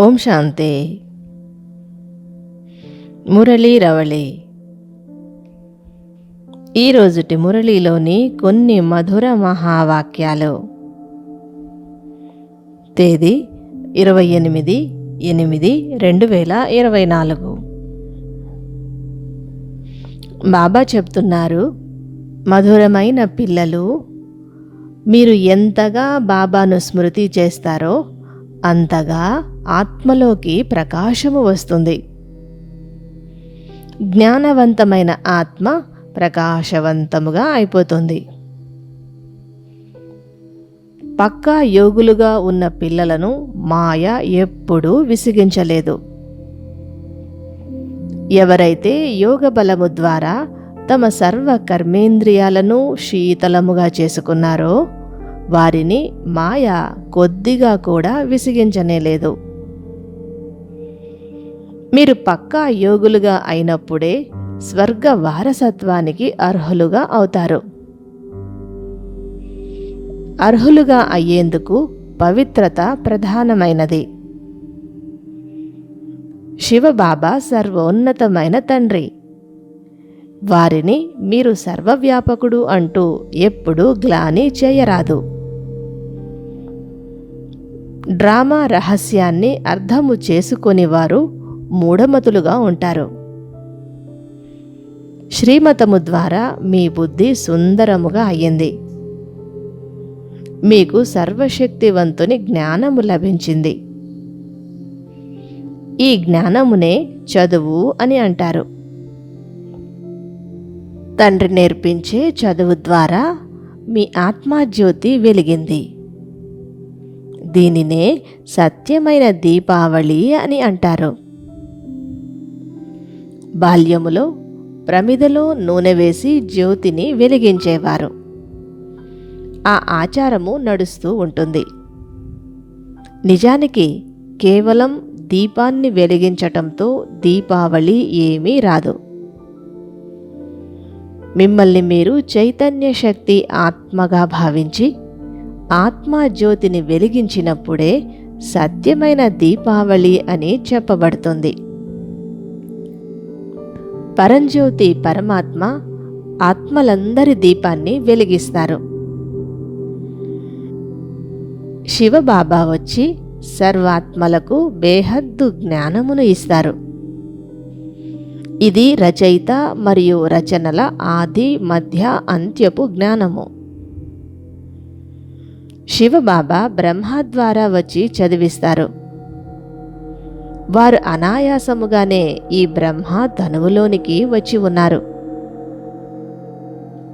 ఓం శాంతి. మురళీ రవళి. ఈరోజుటి మురళీలోని కొన్ని మధుర మహావాక్యాలు. తేదీ ఇరవై ఎనిమిది ఎనిమిది రెండు వేల ఇరవై నాలుగు. బాబా చెప్తున్నారు మధురమైన పిల్లలు మీరు ఎంతగా బాబాను స్మృతి చేస్తారో అంతగా ఆత్మలోకి ప్రకాశము వస్తుంది. జ్ఞానవంతమైన ఆత్మ ప్రకాశవంతముగా అయిపోతుంది. పక్కా యోగులుగా ఉన్న పిల్లలను మాయ ఎప్పుడూ విసిగించలేదు. ఎవరైతే యోగ బలము ద్వారా తమ సర్వ కర్మేంద్రియాలను శీతలముగా చేసుకున్నారో వారిని మాయ కొద్దిగా కూడా విసిగించనేలేదు మీరు పక్కా యోగులుగా అయినప్పుడే స్వర్గ వారసత్వానికి అర్హులుగా అవుతారు. అర్హులుగా అయ్యేందుకు పవిత్రత ప్రధానమైనది. శివబాబా సర్వోన్నతమైన తండ్రి. వారిని మీరు సర్వవ్యాపకుడు అంటూ ఎప్పుడూ గ్లాని చేయరాదు. డ్రామా రహస్యాన్ని అర్థము చేసుకుని వారు మూఢమతులుగా ఉంటారు. శ్రీమతము ద్వారా మీ బుద్ధి సుందరముగా అయ్యింది. మీకు సర్వశక్తివంతుని జ్ఞానము లభించింది. ఈ జ్ఞానమునే చదువు అని అంటారు. తండ్రి నేర్పించే చదువు ద్వారా మీ ఆత్మజ్యోతి వెలిగింది. దీనినే సత్యమైన దీపావళి అని అంటారు. బాల్యములో ప్రమిదలో నూనె వేసి జ్యోతిని వెలిగించేవారు. ఆ ఆచారము నడుస్తూ ఉంటుంది. నిజానికి కేవలం దీపాన్ని వెలిగించటంతో దీపావళి ఏమీ రాదు. మిమ్మల్ని మీరు చైతన్య శక్తి ఆత్మగా భావించి ఆత్మజ్యోతిని వెలిగించినప్పుడే సత్యమైన దీపావళి అని చెప్పబడుతుంది. పరంజ్యోతి పరమాత్మ ఆత్మలందరి దీపాన్ని వెలిగిస్తారు. శివబాబా వచ్చి సర్వాత్మలకు బేహద్దు జ్ఞానమును ఇస్తారు. ఇది రచయిత మరియు రచనల ఆది మధ్య అంత్యపు జ్ఞానము. శివబాబా బ్రహ్మ ద్వారా వచ్చి చదివిస్తారు. వారు అనాయాసముగానే ఈ బ్రహ్మ తనువులోనికి వచ్చి ఉన్నారు.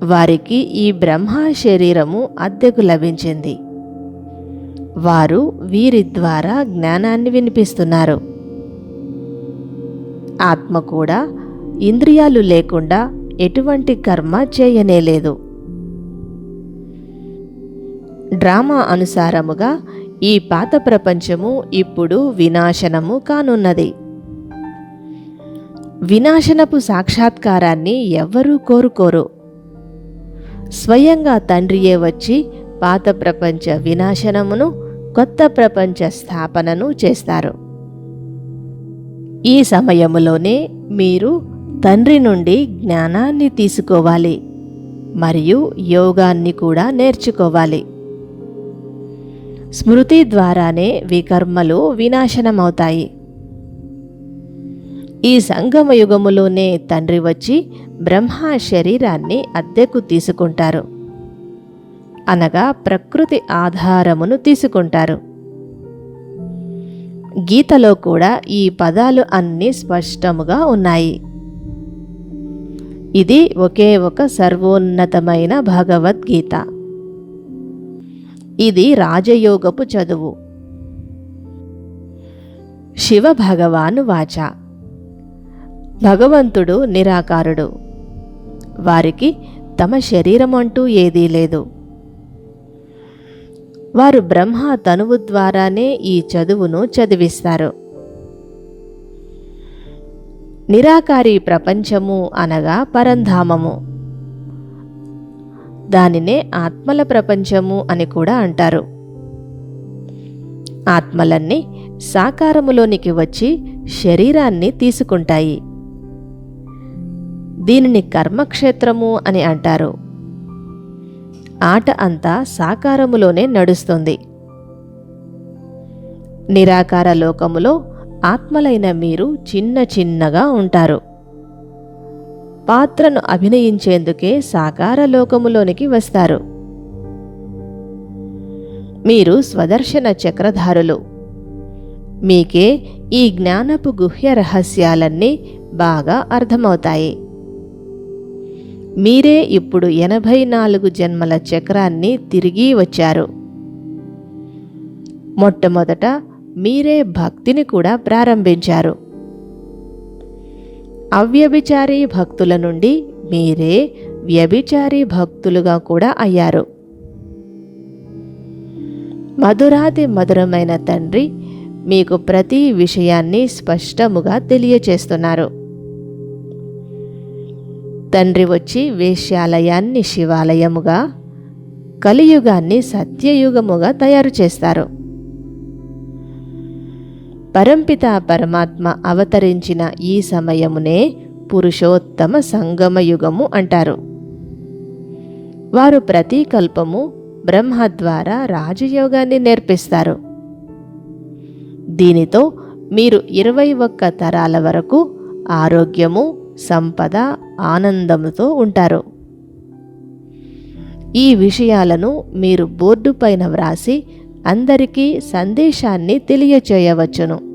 వారికి ఈ బ్రహ్మ శరీరము అద్దెకు లభించింది. వారు వీరి ద్వారా జ్ఞానాన్ని వినిపిస్తున్నారు. ఆత్మ కూడా ఇంద్రియాలు లేకుండా ఎటువంటి కర్మ చేయనేలేదు డ్రామా అనుసారముగా ఈ పాత ప్రపంచము ఇప్పుడు వినాశనము కానున్నది. వినాశనపు సాక్షాత్కారాన్ని ఎవ్వరూ కోరుకోరు. స్వయంగా తండ్రియే వచ్చి పాత ప్రపంచ వినాశనమును కొత్త ప్రపంచ స్థాపనను చేస్తారు. ఈ సమయములోనే మీరు తండ్రి నుండి జ్ఞానాన్ని తీసుకోవాలి మరియు యోగాన్ని కూడా నేర్చుకోవాలి. స్మృతి ద్వారానే వికర్మలు వినాశనమవుతాయి. ఈ సంగమ యుగములోనే తండ్రి వచ్చి బ్రహ్మ శరీరాన్ని అద్దెకు తీసుకుంటారు. అనగా ప్రకృతి ఆధారమును తీసుకుంటారు. గీతలో కూడా ఈ పదాలు అన్నీ స్పష్టముగా ఉన్నాయి. ఇది ఒకే ఒక సర్వోన్నతమైన భగవద్గీత. ఇది రాజయోగపు చదువు. శివ భగవాను వాచ. భగవంతుడు నిరాకారుడు. వారికి తమ శరీరం అంటూ ఏదీ లేదు. వారు బ్రహ్మ తనువు ద్వారానే ఈ చదువును చదివిస్తారు. నిరాకారి ప్రపంచము అనగా పరంధామము. దానినే ఆత్మల ప్రపంచము అని కూడా అంటారు. ఆత్మలన్నీ సాకారములోనికి వచ్చి శరీరాన్ని తీసుకుంటాయి. దీనిని కర్మక్షేత్రము అని అంటారు. ఆట అంతా సాకారములోనే నడుస్తుంది. నిరాకార లోకములో ఆత్మలైన మీరు చిన్న చిన్నగా ఉంటారు. పాత్రను అభినయించేందుకే సాకార లోకములోనికి వస్తారు. మీరు స్వదర్శన చక్రధారులు. మీకే ఈ జ్ఞానపు గుహ్య రహస్యాలన్నీ బాగా అర్థమవుతాయి. మీరే ఇప్పుడు ఎనభై నాలుగు జన్మల చక్రాన్ని తిరిగి వచ్చారు. మొట్టమొదట మీరే భక్తిని కూడా ప్రారంభించారు. అవ్యభిచారి భక్తుల నుండి మీరే వ్యభిచారి భక్తులుగా కూడా అయ్యారు. మధురాతి మధురమైన తండ్రి మీకు ప్రతి విషయాన్ని స్పష్టముగా తెలియచేస్తున్నారు. తండ్రి వచ్చి వేశ్యాలయాన్ని శివాలయముగా కలియుగాన్ని సత్యయుగముగా తయారు చేస్తారు. పరంపిత పరమాత్మ అవతరించిన ఈ సమయమునే పురుషోత్తమ సంగమయుగము అంటారు. వారు ప్రతి కల్పము బ్రహ్మ ద్వారా రాజయోగాన్ని నేర్పిస్తారు. దీనితో మీరు ఇరవై ఒక్క తరాల వరకు ఆరోగ్యము సంపద ఆనందముతో ఉంటారు. ఈ విషయాలను మీరు బోర్డు పైన వ్రాసి అందరికీ సందేశాన్ని తెలియచేయవచ్చును.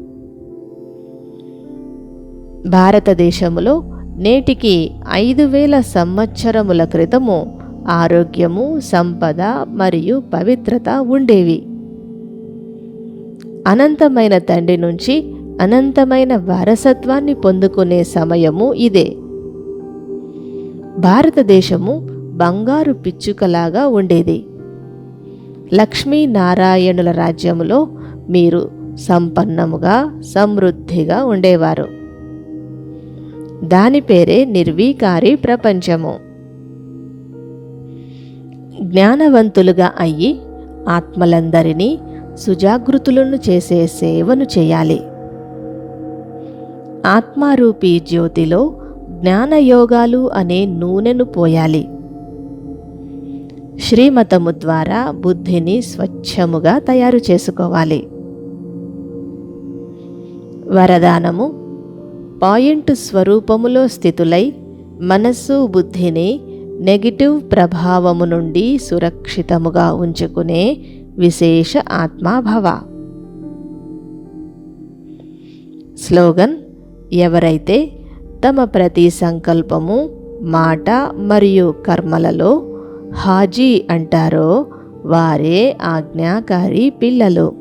భారతదేశములో నేటికి ఐదు వేల సంవత్సరముల క్రితము ఆరోగ్యము సంపద మరియు పవిత్రత ఉండేవి. అనంతమైన తండ్రి నుంచి అనంతమైన వారసత్వాన్ని పొందుకునే సమయము ఇదే. భారతదేశము బంగారు పిచ్చుకలాగా ఉండేది. లక్ష్మీనారాయణుల రాజ్యములో మీరు సంపన్నముగా సమృద్ధిగా ఉండేవారు. దాని పేరే నిర్వీకారి ప్రపంచము. జ్ఞానవంతులుగా అయ్యి ఆత్మలందరినీ సుజాగృతులను చేసే సేవను చేయాలి. ఆత్మారూపీ జ్యోతిలో జ్ఞానయోగాలు అనే నూనెను పోయాలి. శ్రీమతము ద్వారా బుద్ధిని స్వచ్ఛముగా తయారు చేసుకోవాలి. వరదానము పాయింట్ స్వరూపములో స్థితులై మనస్సు బుద్ధిని నెగిటివ్ ప్రభావము నుండి సురక్షితముగా ఉంచుకునే విశేష ఆత్మాభవ. స్లోగన్ ఎవరైతే తమ ప్రతి సంకల్పము మాట మరియు కర్మలలో హాజీ అంటారో వారే ఆజ్ఞాకారి పిల్లలు.